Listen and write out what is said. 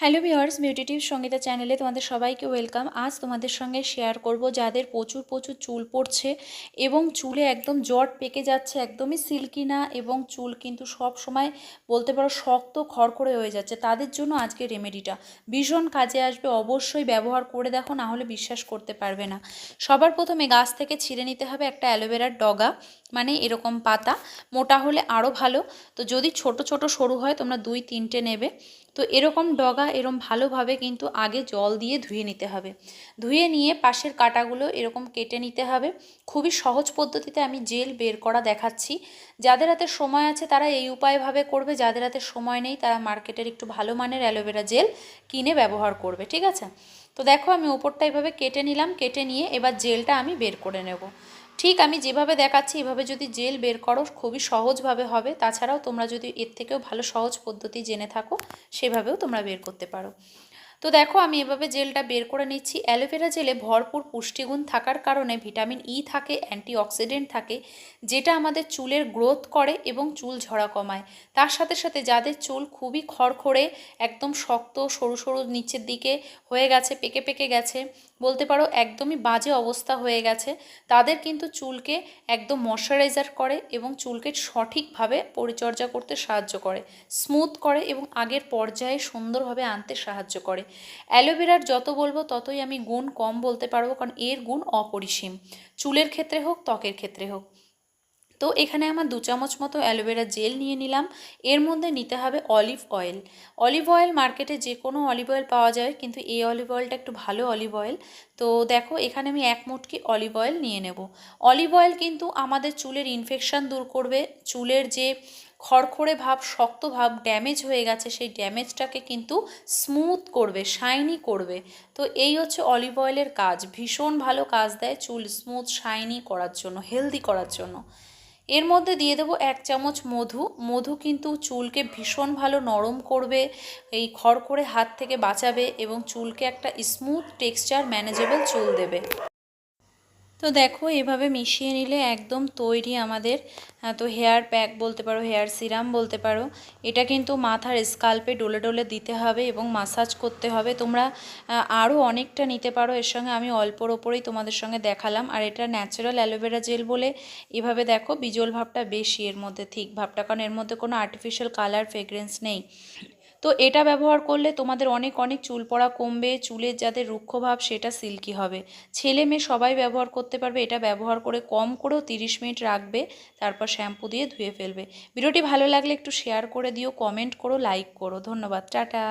Hello viewers beauty tips Sangeeta চ্যানেলে তোমাদের সবাইকে ওয়েলকাম আজ তোমাদের সঙ্গে শেয়ার করব যাদের প্রচুর প্রচুর চুল পড়ছে এবং চুলে একদম জট পেকে যাচ্ছে, একদমই সিল্কি না এবং চুল কিন্তু সব সময় বলতে পারো শক্ত, খড়খড়ে হয়ে যাচ্ছে। তাদের জন্য আজকে রেমেডিটা ভীষণ কাজে আসবে, অবশ্যই ব্যবহার করে দেখো, না হলে বিশ্বাস করতে পারবে না। সবার প্রথমে গাছ থেকে ছিঁড়ে নিতে হবে একটা অ্যালোভেরার ডগা মানে এরকম পাতা। মোটা হলে আরও ভালো। তো যদি ছোট ছোট সরু হয়, তোমরা দুই, তিনটে নেবে। তো এরকম ডগা এরকম ভালোভাবে কিন্তু আগে জল দিয়ে ধুয়ে নিতে হবে। ধুয়ে নিয়ে পাশের কাটাগুলো এরকম কেটে নিতে হবে। খুবই সহজ পদ্ধতিতে আমি জেল বের করা দেখাচ্ছি। যাদের হাতে সময় আছে তারা এই উপায়ভাবে করবে, যাদের হাতে সময় নেই তারা মার্কেটের একটু ভালো মানের অ্যালোভেরা জেল কিনে ব্যবহার করবে, ঠিক আছে? তো দেখো আমি ওপরটা এভাবে কেটে নিলাম, কেটে নিয়ে এবার জেলটা আমি বের করে নেব। ঠিক আমি যেভাবে দেখাচ্ছি, এভাবে যদি জেল বের করো, খুবই সহজভাবে হবে। তাছাড়াও তোমরা যদি এর থেকেও ভালো সহজ পদ্ধতি জেনে থাকো, সেভাবেও তোমরা বের করতে পারো। তো দেখো, আমি এভাবে জেলটা বের করে নিচ্ছি। অ্যালোভেরা জেলে ভরপুর পুষ্টিগুণ থাকার কারণে ভিটামিন ই থাকে, অ্যান্টিঅক্সিডেন্ট থাকে, যেটা আমাদের চুলের গ্রোথ করে এবং চুল ঝরা কমায়। তার সাথে সাথে যাদের চুল খুবই খড়খড়ে, একদম শক্ত, সরু সরু নিচের দিকে হয়ে গেছে, পেকে পেকে গেছে বলতে পারো একদমই বাজে অবস্থা হয়ে গেছে। তাদের কিন্তু চুলকে একদম ময়শ্চারাইজার করে এবং চুলকে সঠিকভাবে পরিচর্যা করতে সাহায্য করে স্মুথ করে এবং আগের পর্যায়ে সুন্দরভাবে আনতে সাহায্য করে। অ্যালোভেরার যত বলব ততই আমি গুণ কম বলতে পারব কারণ এর গুণ অপরিসীম। চুলের ক্ষেত্রে হোক, ত্বকের ক্ষেত্রে হোক। তো এখানে আমার দু চামচ মতো অ্যালোভেরা জেল নিয়ে নিলাম। এর মধ্যে নিতে হবে অলিভ অয়েল। অলিভ অয়েল মার্কেটে যে কোনো অলিভ অয়েল পাওয়া যায়, কিন্তু এই অলিভ অয়েলটা একটু ভালো অলিভ অয়েল। তো দেখো, এখানে আমি এক মুটকি অলিভ অয়েল নিয়ে নেব। অলিভ অয়েল কিন্তু আমাদের চুলের ইনফেকশান দূর করবে। চুলের যে খড়খড়ে ভাব, শক্ত ভাব ড্যামেজ হয়ে গেছে, সেই ড্যামেজটাকে কিন্তু স্মুথ করবে শাইনি করবে। তো এই হচ্ছে অলিভ অয়েলের কাজ। ভীষণ ভালো কাজ দেয় চুল স্মুথ শাইনি করার জন্য হেলদি করার জন্য। এর মধ্যে দিয়ে দেবো এক চামচ মধু। মধু কিন্তু চুলকে ভীষণ ভালো নরম করবে, এই খড় করে হাত থেকে বাঁচাবে এবং চুলকে একটা স্মুথ টেক্সচার ম্যানেজেবল চুল দেবে। তো দেখো, এভাবে মিশিয়ে নিলে একদম তৈরি আমাদের তো হেয়ার প্যাক বলতে পারো হেয়ার সিরাম বলতে পারো। এটা কিন্তু মাথার স্কাল্পে ডোলে ডোলে দিতে হবে এবং মাসাজ করতে হবে। তোমরা আরও অনেকটা নিতে পারো। এর সঙ্গে আমি অল্পর ওপরেই তোমাদের সঙ্গে দেখালাম। আর এটা ন্যাচারাল অ্যালোভেরা জেল বলে এভাবে দেখো, বিজল ভাবটা বেশি এর মধ্যে, ঠিক ভাবটা। কারণ এর মধ্যে কোনো আর্টিফিশিয়াল কালার ফ্রেগরেন্স নেই। তো এটা ব্যবহার করলে তোমাদের অনেক অনেক চুল পড়া কমবে, চুলের যাদের রুক্ষভাব সেটা সিল্কি হবে। ছেলে মেয়ে সবাই ব্যবহার করতে পারবে, এটা ব্যবহার করে কম করেও তিরিশ মিনিট রাখবে, তারপর শ্যাম্পু দিয়ে ধুয়ে ফেলবে। ভিডিওটি ভালো লাগলে একটু শেয়ার করে দিও কমেন্ট করো লাইক করো। ধন্যবাদ, টাটা।